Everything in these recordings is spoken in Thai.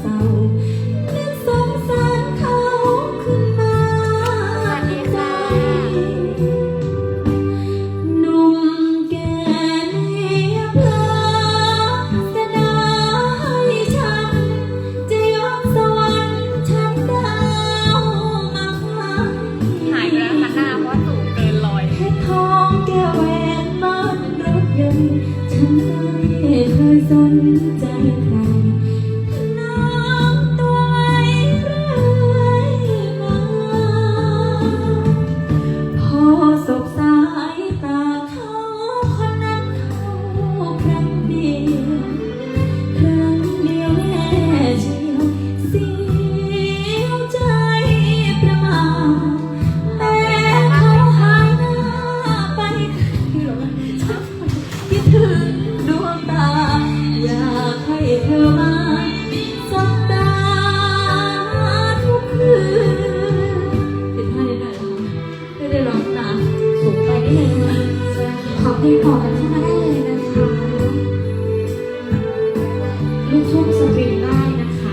เศร้านึกสงสารเขาขึ้นมาสวัสดีค่ะหนุ่มแก่เนียเพลอสนาให้ฉันจะยกสวรรค์ชั้นดาวมาให้หายไปแล้วค่ะหน้าเพราะสูงเกินร้อยแค่ทองแก้วแหวนบ้านรถยนต์ฉันไม่เคยสนใจใคร เพลงต่อกันเข้ามาได้เลยนะคะลูกทุ่งสตริงได้นะคะ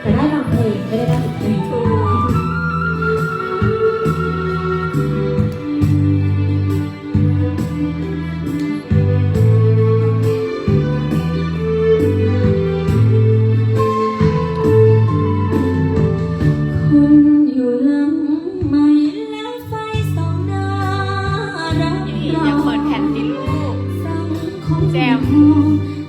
แต่ได้บางเพลงไม่ได้ได้ทุกเพลงถูกคนอยู่หลังไม่แล้วไฟส่องหน้ารักนี่เรา 梦。